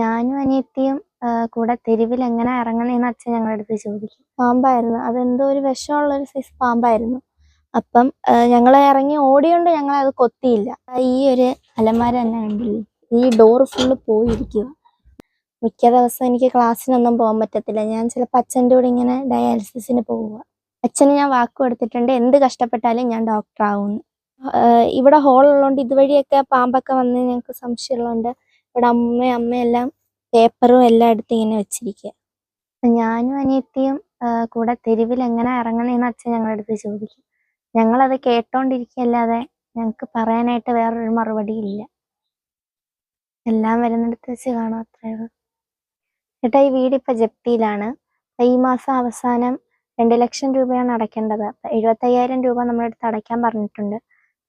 ഞാനും അനിയത്തിയും കൂടെ തെരുവിൽ എങ്ങനെ ഇറങ്ങണേന്ന് അച്ഛൻ ഞങ്ങളുടെ അടുത്ത് ചോദിക്കും. പാമ്പായിരുന്നു. അതെന്തോ ഒരു വിഷമുള്ള ഒരു സൈസ് പാമ്പായിരുന്നു. അപ്പം ഞങ്ങൾ ഇറങ്ങി ഓടിയോണ്ട് ഞങ്ങൾ അത് കൊത്തിയില്ല. ഈ ഒരു അലമാര തന്നെ കണ്ടില്ലേ? ഈ ഡോറ് ഫുള്ള് പോയിരിക്കുക മിക്ക ദിവസം എനിക്ക് ക്ലാസ്സിനൊന്നും പോകാൻ പറ്റത്തില്ല. ഞാൻ ചിലപ്പോൾ അച്ഛന്റെ കൂടെ ഇങ്ങനെ ഡയാലിസിസിന് പോവുക അച്ഛന് ഞാൻ വാക്ക് കൊടുത്തിട്ടുണ്ട്. എന്ത് കഷ്ടപ്പെട്ടാലും ഞാൻ ആവുമെന്ന് ഇവിടെ ഹോളുള്ളതുകൊണ്ട് ഇതുവഴിയൊക്കെ പാമ്പൊക്കെ വന്ന് ഞങ്ങൾക്ക് സംശയമുള്ളതുകൊണ്ട് ഇവിടെ അമ്മയും അമ്മയെല്ലാം പേപ്പറും എല്ലാം എടുത്ത് ഇങ്ങനെ വെച്ചിരിക്കുക ഞാനും അനിയത്തിയും കൂടെ തെരുവിൽ എങ്ങനെ ഇറങ്ങണേന്ന് അച്ഛൻ ഞങ്ങളുടെ അടുത്ത് ചോദിക്കും. ഞങ്ങളത് കേട്ടോണ്ടിരിക്കല്ലാതെ ഞങ്ങൾക്ക് പറയാനായിട്ട് വേറൊരു മറുപടി ഇല്ല എല്ലാം വരുന്നിടത്ത് വെച്ച് കാണും അത്രേ ഉള്ളൂ. ചേട്ടാ ഈ വീട് ഇപ്പൊ ജപ്തിയിലാണ്. ഈ മാസം അവസാനം രണ്ട് ലക്ഷം രൂപയാണ് അടയ്ക്കേണ്ടത്. എഴുപത്തയ്യായിരം രൂപ നമ്മുടെ അടുത്ത് അടയ്ക്കാൻ പറഞ്ഞിട്ടുണ്ട്.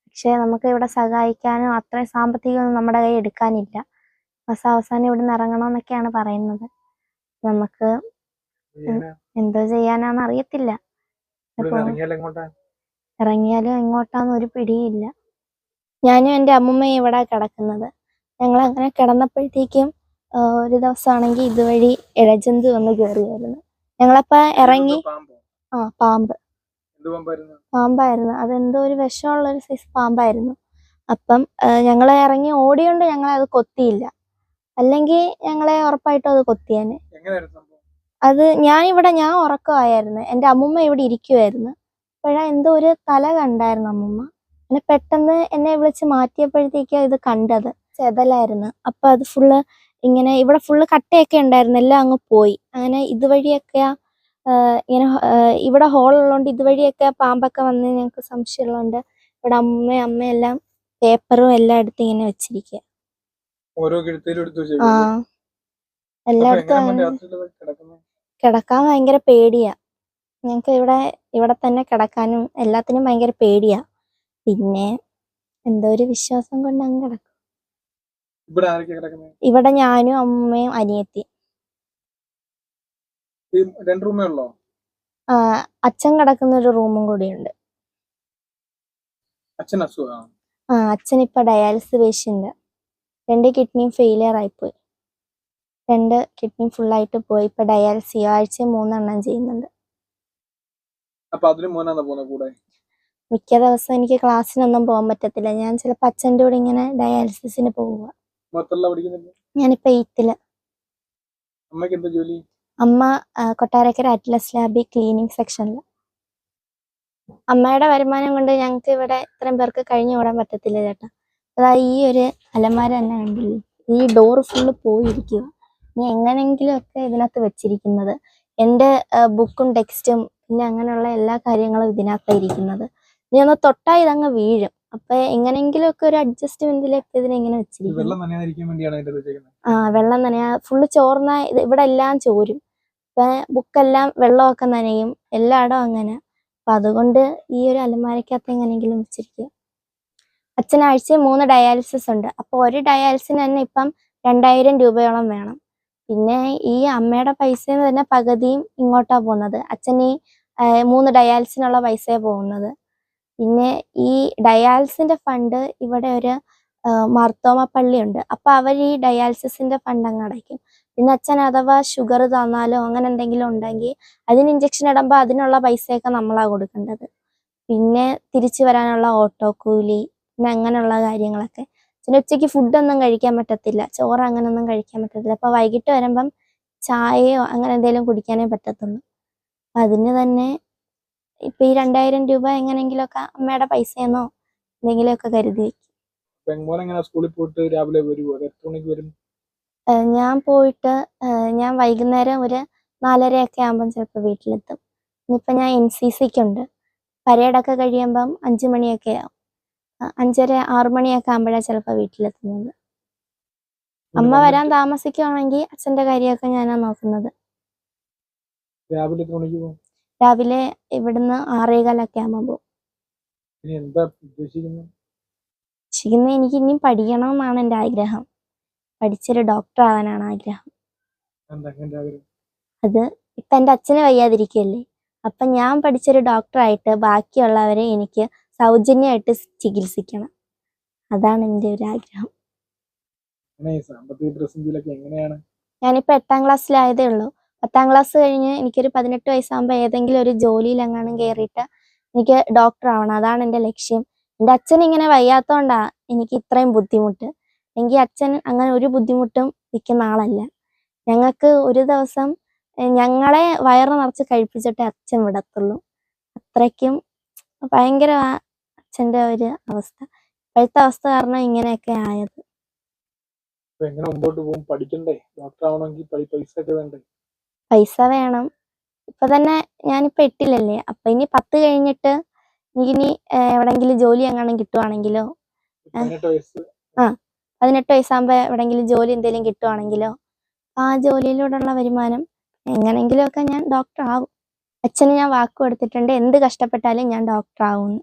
പക്ഷെ നമുക്ക് ഇവിടെ സഹായിക്കാനോ അത്രയും സാമ്പത്തികമൊന്നും നമ്മുടെ കയ്യിൽ എടുക്കാനില്ല. മാസം അവസാനം ഇവിടെ നിന്ന് ഇറങ്ങണമെന്നൊക്കെയാണ് പറയുന്നത്. നമുക്ക് എന്തോ ചെയ്യാനാന്ന് അറിയത്തില്ല. ഇറങ്ങിയാലും എങ്ങോട്ടാന്ന് ഒരു പിടിയില്ല. ഞാനും എന്റെ അമ്മമ്മയും ഇവിടെ കിടക്കുന്നത്. ഞങ്ങൾ അങ്ങനെ കിടന്നപ്പോഴത്തേക്കും ഒരു ദിവസമാണെങ്കിൽ ഇതുവഴി ഇഴജന്തു വന്ന് കയറിയായിരുന്നു. ഞങ്ങളപ്പോ ഇറങ്ങി ആ പാമ്പ്. പാമ്പായിരുന്നു? പാമ്പായിരുന്നു. അതെന്തോ ഒരു വിഷമുള്ള ഒരു സൈസ് പാമ്പായിരുന്നു. അപ്പം ഞങ്ങൾ ഇറങ്ങി ഓടിയോണ്ട് ഞങ്ങളെ അത് കൊത്തിയില്ല. അല്ലെങ്കിൽ ഞങ്ങളെ ഉറപ്പായിട്ടും അത് കൊത്തിയേനെ. അത് ഞാൻ ഇവിടെ ഞാൻ ഉറക്കമായിരുന്നു. എന്റെ അമ്മുമ്മ ഇവിടെ ഇരിക്കുമായിരുന്നു അപ്പോഴാ എന്തോ ഒരു തല കണ്ടായിരുന്നു അമ്മുമ്മ. പിന്നെ പെട്ടെന്ന് എന്നെ വിളിച്ച് മാറ്റിയപ്പോഴത്തേക്കാ ഇത് കണ്ടത്. ചെതലായിരുന്നു. അപ്പൊ അത് ഫുള്ള് ഇങ്ങനെ ഇവിടെ ഫുള്ള് കട്ടയൊക്കെ ഉണ്ടായിരുന്നു. എല്ലാം അങ്ങ് പോയി. അങ്ങനെ ഇതുവഴിയൊക്കെ ഇങ്ങനെ ഇവിടെ ഹോളുള്ളതുകൊണ്ട് ഇതുവഴിയൊക്കെ പാമ്പൊക്കെ വന്ന് ഞങ്ങൾക്ക് സംശയമുള്ളതുകൊണ്ട് ഇവിടെ അമ്മയും അമ്മയെല്ലാം പേപ്പറും എല്ലാം എടുത്ത് ഇങ്ങനെ വെച്ചിരിക്കുക ഓരോ കിഴത്തിലും എടുത്തു എല്ലായിടത്തും കിടക്കാൻ ഭയങ്കര പേടിയാ. ഞങ്ങക്ക് ഇവിടെ ഇവിടെ തന്നെ കിടക്കാനും എല്ലാത്തിനും ഭയങ്കര പേടിയാ. പിന്നെ എന്തോ ഒരു വിശ്വാസം കൊണ്ട് അങ്ങ് കിടക്കും. ഇവിടെ ഞാനും അമ്മയും അനിയത്തി. രണ്ട് റൂമേ ഉള്ളോ? അച്ഛൻ കിടക്കുന്ന ഒരു റൂമും കൂടിയുണ്ട്. അച്ഛൻ ഇപ്പൊ ഡയാലിസിസ് പേഷ്യന്റ്. രണ്ട് കിഡ്നിയും ഫെയിലിയർ ആയിപ്പോയി. രണ്ട് കിഡ്നി ഫുള്ളായിട്ട് പോയി. ഇപ്പൊ ഡയാലിസിസ് ആഴ്ച മൂന്നെണ്ണം ചെയ്യുന്നുണ്ട്. അപ്പൊ അതിന് പോകുന്നത് കൂടെ? മിക്ക ദിവസം എനിക്ക് ക്ലാസ്സിനൊന്നും പോകാൻ പറ്റത്തില്ല. ഞാൻ ചിലപ്പോൾ അച്ഛന്റെ കൂടെ ഇങ്ങനെ ഡയാലിസിസിന് പോവുക. ഞാനിപ്പോ എയ്ത്തിൽ എന്താ ജോലി? അമ്മ കൊട്ടാരക്കര അറ്റ്ലസ് ലാബി ക്ലീനിങ് സെക്ഷനിൽ അമ്മയുടെ വരുമാനം കൊണ്ട് ഞങ്ങൾക്ക് ഇവിടെ ഇത്രയും പേർക്ക് കഴിഞ്ഞു കൂടാൻ പറ്റത്തില്ല ചേട്ടാ. അതാ ഈ ഒരു അലമാര തന്നെ കണ്ടില്ലേ? ഈ ഡോർ ഫുള്ള് പോയിരിക്കുക ഇനി എങ്ങനെയെങ്കിലുമൊക്കെ ഒക്കെ ഇതിനകത്ത് വെച്ചിരിക്കുന്നത്. എന്റെ ബുക്കും ടെക്സ്റ്റും പിന്നെ അങ്ങനെയുള്ള എല്ലാ കാര്യങ്ങളും ഇതിനകത്താണ് ഇരിക്കുന്നത്. ഇനി ഒന്ന് തൊട്ടാ ഇതങ്ങ് വീഴും. അപ്പൊ എങ്ങനെയെങ്കിലുമൊക്കെ ഒക്കെ ഒരു അഡ്ജസ്റ്റ്മെന്റിലേക്ക് ഇതിനെങ്ങനെ വെച്ചേക്കുന്നത്. ആ വെള്ളം നനയാ. ഫുള്ള് ചോർന്ന ഇത് ഇവിടെ എല്ലാം ചോരും. ഇപ്പൊ ബുക്കെല്ലാം വെള്ളമൊക്കെ നനയും. എല്ലായിടവും അങ്ങനെ. അപ്പൊ അതുകൊണ്ട് ഈ ഒരു അലമാരക്കകത്ത് എങ്ങനെയെങ്കിലും വെച്ചിരിക്കുക. അച്ഛൻ മൂന്ന് ഡയാലിസിസ് ഉണ്ട്. അപ്പോൾ ഒരു ഡയാലിസിന് തന്നെ ഇപ്പം രണ്ടായിരം രൂപയോളം വേണം. പിന്നെ ഈ അമ്മയുടെ പൈസയിൽ തന്നെ പകുതിയും ഇങ്ങോട്ടാ പോകുന്നത്. അച്ഛൻ ഈ മൂന്ന് ഡയാലിസിനുള്ള പൈസയാണ് പോകുന്നത്. പിന്നെ ഈ ഡയാലിസിന്റെ ഫണ്ട് ഇവിടെ ഒരു മർത്തോമ പള്ളിയുണ്ട് അപ്പോൾ അവർ ഈ ഡയാലിസിസിന്റെ ഫണ്ട് അങ്ങ് അടയ്ക്കും. പിന്നെ അച്ഛൻ അഥവാ ഷുഗർ തന്നാലോ അങ്ങനെ എന്തെങ്കിലും ഉണ്ടെങ്കിൽ അതിന് ഇഞ്ചക്ഷൻ ഇടുമ്പോൾ അതിനുള്ള പൈസയൊക്കെ നമ്മളാ കൊടുക്കേണ്ടത്. പിന്നെ തിരിച്ചു വരാനുള്ള ഓട്ടോ കൂലി പിന്നെ അങ്ങനെയുള്ള കാര്യങ്ങളൊക്കെ. പിന്നെ ഉച്ചയ്ക്ക് ഫുഡൊന്നും കഴിക്കാൻ പറ്റത്തില്ല. ചോറ് അങ്ങനൊന്നും കഴിക്കാൻ പറ്റത്തില്ല. അപ്പൊ വൈകിട്ട് വരുമ്പം ചായയോ അങ്ങനെ എന്തെങ്കിലും കുടിക്കാനേ പറ്റത്തുള്ളൂ. അപ്പൊ അതിന് തന്നെ ഇപ്പൊ ഈ രണ്ടായിരം രൂപ എങ്ങനെയെങ്കിലുമൊക്കെ അമ്മയുടെ പൈസയെന്നോ എന്തെങ്കിലുമൊക്കെ കരുതി വെക്കും. സ്കൂളിൽ പോയിട്ട് രാവിലെ വരും? ഞാൻ പോയിട്ട് ഞാൻ വൈകുന്നേരം ഒരു നാലരയൊക്കെ ആകുമ്പം ചിലപ്പോൾ വീട്ടിലെത്തും. ഇനിയിപ്പോൾ ഞാൻ എൻ സി സിക്ക് ഉണ്ട്. പരേഡൊക്കെ കഴിയുമ്പം അഞ്ചു മണിയൊക്കെ ആവും. അഞ്ചര ആറു മണിയൊക്കെ ആകുമ്പോഴാണ് ചിലപ്പോൾ വീട്ടിലെത്തുന്നത്. അമ്മ വരാൻ താമസിക്കുവാണെങ്കിൽ അച്ഛന്റെ കാര്യമൊക്കെ ഞാനാ നോക്കുന്നത്. രാവിലെ ഇവിടുന്ന് ആറേകാലൊക്കെ ആകുമ്പോ ഉദ്ദേശിക്കുന്നത് എനിക്ക് ഇനിയും പഠിക്കണമെന്നാണ് എന്റെ ആഗ്രഹം. പഠിച്ചൊരു ഡോക്ടർ ആവാനാണ് ആഗ്രഹം. അത് ഇപ്പൊ എന്റെ അച്ഛന് വയ്യാതിരിക്കല്ലേ അപ്പൊ ഞാൻ പഠിച്ചൊരു ഡോക്ടർ ആയിട്ട് ബാക്കിയുള്ളവരെ എനിക്ക് സൗജന്യമായിട്ട് ചികിത്സിക്കണം. അതാണ് എന്റെ ഒരു ആഗ്രഹം. ഞാനിപ്പോ ഈ സാമ്പത്തിക പ്രതിസന്ധിയിലൊക്കെ എങ്ങനെയാണ്? ഞാനിപ്പോൾ എട്ടാം ക്ലാസ്സിലായതേ ഉള്ളൂ. പത്താം ക്ലാസ് കഴിഞ്ഞ് എനിക്കൊരു പതിനെട്ട് വയസ്സാകുമ്പോൾ ഏതെങ്കിലും ഒരു ജോലിയിലെങ്ങാനും കയറിയിട്ട് എനിക്ക് ഡോക്ടർ ആവണം. അതാണ് എന്റെ ലക്ഷ്യം. എന്റെ അച്ഛൻ ഇങ്ങനെ വയ്യാത്തോണ്ടാ എനിക്ക് ഇത്രയും ബുദ്ധിമുട്ട്. എങ്കിൽ അച്ഛൻ അങ്ങനെ ഒരു ബുദ്ധിമുട്ടും നിൽക്കുന്ന ആളല്ല ഞങ്ങൾക്ക് ഒരു ദിവസം ഞങ്ങളെ വയറ് നിറച്ച് കഴിപ്പിച്ചിട്ടേ അച്ഛൻ വിടത്തുള്ളൂ. അത്രയ്ക്കും ഭയങ്കര അച്ഛന്റെ ഒരു അവസ്ഥ. ഇപ്പോഴത്തെ അവസ്ഥ കാരണം ഇങ്ങനെയൊക്കെ ആയത്. എങ്ങനെ മുമ്പോട്ട് പോകും? പഠിക്കണ്ടേ? ഡോക്ടർ ആവണമെങ്കിൽ പൈസ ഒക്കെ വേണ്ടേ? പൈസ വേണം. ഇപ്പൊ തന്നെ ഞാനിപ്പോ എട്ടിലല്ലേ? അപ്പൊ ഇനി പത്ത് കഴിഞ്ഞിട്ട് എനിക്കിനി എവിടെങ്കിലും ജോലി എങ്ങാനും കിട്ടുവാണെങ്കിലോ? ആ. പതിനെട്ട് വയസ്സാകുമ്പോ എവിടെങ്കിലും ജോലി എന്തെങ്കിലും കിട്ടുവാണെങ്കിലോ? ആ ജോലിയിലൂടെയുള്ള വരുമാനം എങ്ങനെങ്കിലുമൊക്കെ ഞാൻ ഡോക്ടർ ആവും. അച്ഛന് ഞാൻ വാക്ക് കൊടുത്തിട്ടുണ്ട്. എന്ത് കഷ്ടപ്പെട്ടാലും ഞാൻ ഡോക്ടർ ആവും